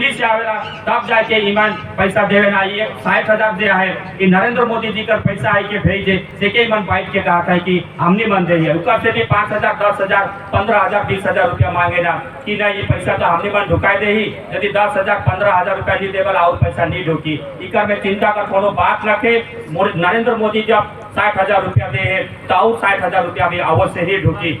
दिल्ली से आवेला तब जाके ईमान पैसा देवे ना, ये साठ हज़ार दे है कि नरेंद्र मोदी जी का पैसा आई के भेजे से के मन बाइट के कहा था कि हमने मन दे है। ऊपर से भी पाँच हज़ार, दस हज़ार, पंद्रह हज़ार, बीस हज़ार रुपया मांगे ना, कि ना, ये पैसा तो हमने मन ढुकाए दे ही, यदि दस हज़ार, पंद्रह हज़ार रुपया दी देवला, और पैसा नहीं ढुकी। इकर में चिंता का कोनो बात रखे नरेंद्र मोदी जब साठ हज़ार रुपया दे है तो और साठ हज़ार रुपया भी अवश्य ही ढुकी।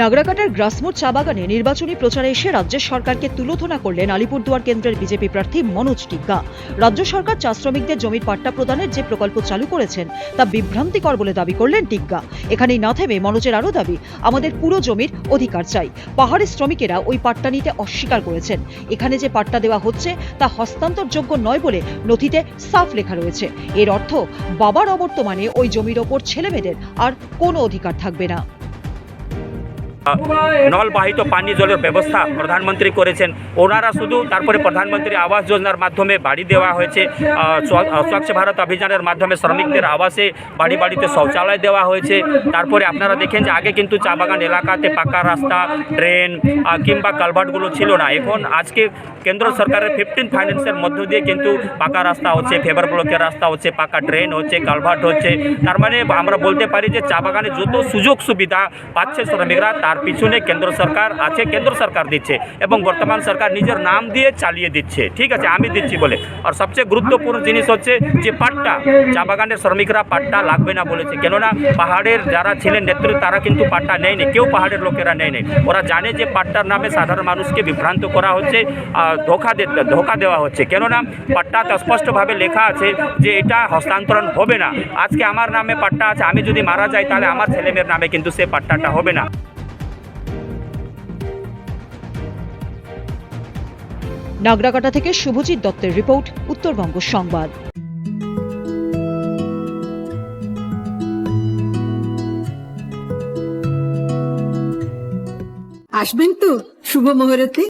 নাগরাকাটার গ্রাসমোর চা বাগানে নির্বাচনী প্রচারে এসে রাজ্যের সরকারকে তুলোধনা করলেন আলিপুরদুয়ার কেন্দ্রের বিজেপি প্রার্থী মনোজ টিগ্গা। রাজ্য সরকার চা শ্রমিকদের জমির পাট্টা প্রদানের যে প্রকল্প চালু করেছেন, তা বিভ্রান্তিকর বলে দাবি করলেন টিগ্গা। এখানেই না থেমে মনোজের আরও দাবি, আমাদের পুরো জমির অধিকার চাই। পাহাড়ের শ্রমিকেরা ওই পাট্টা নিতে অস্বীকার করেছেন। এখানে যে পাট্টা দেওয়া হচ্ছে, তা হস্তান্তরযোগ্য নয় বলে নথিতে সাফ লেখা রয়েছে। এর অর্থ, বাবার অবর্তমানে ওই জমির ওপর ছেলেমেয়েদের আর কোনো অধিকার থাকবে না। নলবাহিত পানি জলের ব্যবস্থা প্রধানমন্ত্রী করেছেন। ওনারা শুধু তারপরে প্রধানমন্ত্রী আবাস যোজনার মাধ্যমে বাড়ি দেওয়া হয়েছে স্বচ্ছ ভারত অভিযানের মাধ্যমে শ্রমিকদের আবাসে বাড়ি বাড়িতে শৌচালয় দেওয়া হয়েছে। তারপরে আপনারা দেখেন যে আগে কিন্তু চা বাগান এলাকাতে পাকা রাস্তা আহ, কিংবা কালভার্টগুলো ছিল না। এখন আজকে কেন্দ্র সরকারের ফিফটিন ফাইন্যান্সের মধ্য দিয়ে কিন্তু পাকা রাস্তা হচ্ছে ফেভার ব্লকের রাস্তা হচ্ছে পাকা ড্রেন হচ্ছে কালভার্ট হচ্ছে। তার মানে আমরা বলতে পারি যে চা বাগানে যত সুযোগ সুবিধা পাচ্ছে শ্রমিকরা তার পিছনে কেন্দ্র সরকার আছে, কেন্দ্র সরকার দিচ্ছে এবং বর্তমান সরকার নিজের নাম দিয়ে চালিয়ে দিচ্ছে। ঠিক আছে, আমি দিচ্ছি বলে। আর সবচেয়ে গুরুত্বপূর্ণ জিনিস হচ্ছে যে পাট্টা, চা বাগানের শ্রমিকরা পাট্টা লাগবে না বলেছে। কেননা পাহাড়ের যারা ছিলেন নেতৃত্ব, তারা কিন্তু পাট্টা নেয়নি। কেউ পাহাড়ের লোকেরা নেয়নি। ওরা জানে যে পাট্টার নামে সাধারণ মানুষকে বিভ্রান্ত করা হচ্ছে ধোকা ধোকা দেওয়া হচ্ছে। কেননা পাট্টাতে স্পষ্টভাবে লেখা আছে যে এটা হস্তান্তরণ হবে না। আজকে আমার নামে পাট্টা আছে, আমি যদি মারা যাই তাহলে আমার ছেলেমেয়ের নামে কিন্তু সে পাট্টাটা হবে না। নাগরাকাটা থেকে শুভজিৎ দত্তের রিপোর্ট উত্তরবঙ্গ সংবাদ। আসবেন তো শুভ মুহূর্তে?